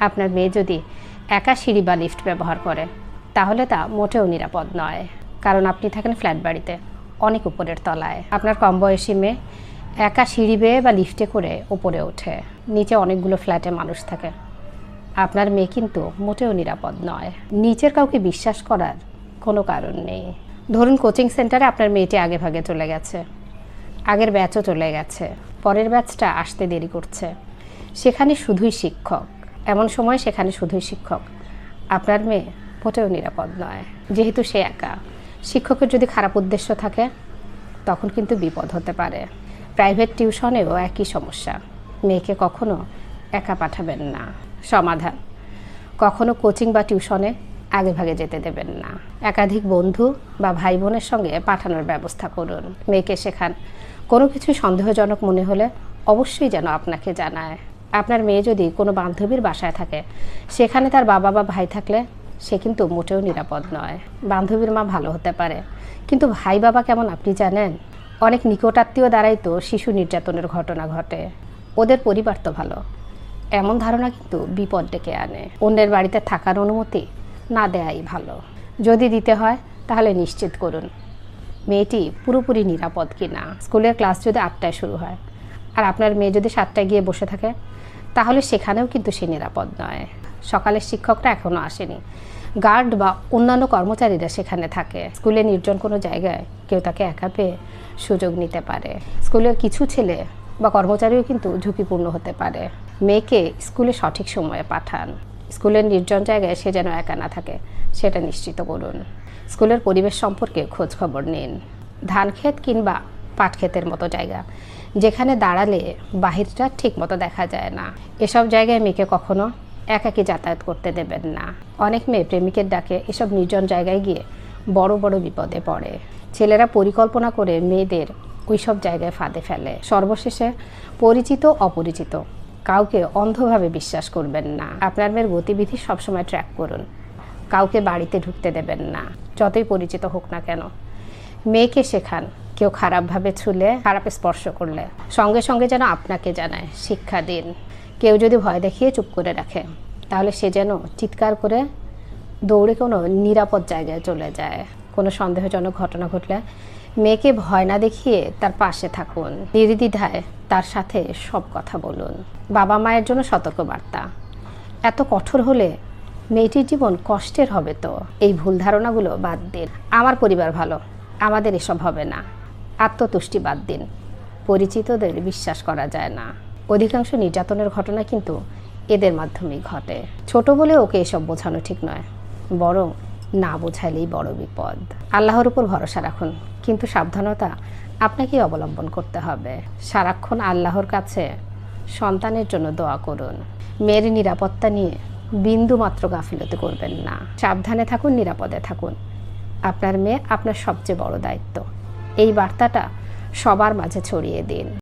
আপনার মেয়ে যদি একা সিঁড়ি বা লিফট ব্যবহার করে, তাহলে তা মোটেও নিরাপদ নয়। কারণ আপনি থাকেন ফ্ল্যাট বাড়িতে, অনেক উপরের তলায়। আপনার কম বয়সী মেয়ে একা সিঁড়ি বেয়ে বা লিফটে করে উপরে ওঠে। নিচে অনেকগুলো ফ্ল্যাটে মানুষ থাকে। আপনার মেয়ে কিন্তু মোটেও নিরাপদ নয়। নিচের কাউকে বিশ্বাস করার কোনো কারণ নেই। ধরুন কোচিং সেন্টারে আপনার মেয়েটি আগে ভাগে চলে গেছে। আগের ব্যাচও চলে গেছে। পরের ব্যাচটা আসতে দেরি করছে। সেখানে শুধুই শিক্ষক। এমন সময় সেখানে শুধুই শিক্ষক। আপনার মেয়ে মোটেও নিরাপদ নয়, যেহেতু সে একা। শিক্ষকের যদি খারাপ উদ্দেশ্য থাকে, তখন কিন্তু বিপদ হতে পারে। প্রাইভেট টিউশনেও একই সমস্যা। মেয়েকে কখনো একা পাঠাবেন না। সমাধান, কখনো কোচিং বা টিউশনে আগে ভাগে যেতে দেবেন না। একাধিক বন্ধু বা ভাই বোনের সঙ্গে পাঠানোর ব্যবস্থা করুন। মেয়েকে শেখান। কোনো কিছু সন্দেহজনক মনে হলে অবশ্যই যেন আপনাকে জানায়। আপনার মেয়ে যদি কোনো বান্ধবীর বাসায় থাকে, সেখানে তার বাবা বা ভাই থাকলে সে কিন্তু মোটেও নিরাপদ নয়। বান্ধবীর মা ভালো হতে পারে। কিন্তু ভাই বাবা কেমন আপনি জানেন? অনেক নিকটাত্মীয় দ্বারাই তো শিশু নির্যাতনের ঘটনা ঘটে। ওদের পরিবার তো ভালো। এমন ধারণা কিন্তু বিপদ ডেকে আনে। অন্যের বাড়িতে থাকার অনুমতি না দেয়াই ভালো। যদি দিতে হয়, তাহলে নিশ্চিত করুন। মেয়েটি পুরোপুরি নিরাপদ কি না স্কুলের ক্লাস যদি আটটায় শুরু হয় আর আপনার মেয়ে যদি সাতটায় গিয়ে বসে থাকে, তাহলে সেখানেও কিন্তু সে নিরাপদ নয়। সকালের শিক্ষকরা এখনও আসেনি। গার্ড বা অন্যান্য কর্মচারীরা সেখানে থাকে। স্কুলে নির্জন কোনো জায়গায় কেউ তাকে একা পেয়ে সুযোগ নিতে পারে। স্কুলের কিছু ছেলে বা কর্মচারীও কিন্তু ঝুঁকিপূর্ণ হতে পারে। মেয়েকে স্কুলে সঠিক সময়ে পাঠান। স্কুলের নির্জন জায়গায় সে যেন একা না থাকে, সেটা নিশ্চিত করুন। স্কুলের পরিবেশ সম্পর্কে খোঁজ খবর নিন। ধান ক্ষেত কিংবা পাট ক্ষেতের মতো জায়গা। যেখানে দাঁড়ালে বাহিরটা ঠিক মতো দেখা যায় না। এসব জায়গায় মেয়েকে কখনো একাকি যাতায়াত করতে দেবেন না। অনেক মেয়ে প্রেমিকের ডাকে এসব নির্জন জায়গায় গিয়ে বড় বড় বিপদে পড়ে। ছেলেরা পরিকল্পনা করে মেয়েদের ওই সব জায়গায় ফাঁদে ফেলে। সর্বশেষে পরিচিত, অপরিচিত কাউকে অন্ধভাবে বিশ্বাস করবেন না। আপনার মেয়ের গতিবিধি সবসময় ট্র্যাক করুন। কাউকে বাড়িতে ঢুকতে দেবেন না। যতই পরিচিত হোক না কেন, মেয়েকে শেখান কেউ খারাপভাবে ছুলে, খারাপ স্পর্শ করলে, সঙ্গে সঙ্গে যেন আপনাকে জানায়, শিক্ষা দিন। কেউ যদি ভয় দেখিয়ে চুপ করে রাখে, তাহলে সে যেন চিৎকার করে দৌড়ে কোনো নিরাপদ জায়গায় চলে যায়। কোনো সন্দেহজনক ঘটনা ঘটলে মেয়েকে ভয় না দেখিয়ে তার পাশে থাকুন। নির্দ্বিধায় তার সাথে সব কথা বলুন। বাবা মায়ের জন্য সতর্কবার্তা। এত কঠোর হলে মেয়েটির জীবন কষ্টের হবে তো। এই ভুল ধারণাগুলো বাদ দিন। আমার পরিবার ভালো, আমাদের এসব হবে না। আত্মতুষ্টি বাদ দিন। পরিচিতদের বিশ্বাস করা যায় না। অধিকাংশ নির্যাতনের ঘটনা কিন্তু এদের মাধ্যমেই ঘটে। ছোট বলে ওকে এসব বোঝানো ঠিক নয়, বরং না বোঝাইলেই বড় বিপদ। আল্লাহর উপর ভরসা রাখুন, কিন্তু সাবধানতা আপনাকেই অবলম্বন করতে হবে। সারাক্ষণ আল্লাহর কাছে সন্তানের জন্য দোয়া করুন। মেয়ের নিরাপত্তা নিয়ে বিন্দু মাত্র গাফিলতি করবেন না। সাবধানে থাকুন, নিরাপদে থাকুন। আপনার মেয়ে আপনার সবচেয়ে বড় দায়িত্ব। এই বার্তাটা সবার মাঝে ছড়িয়ে দিন।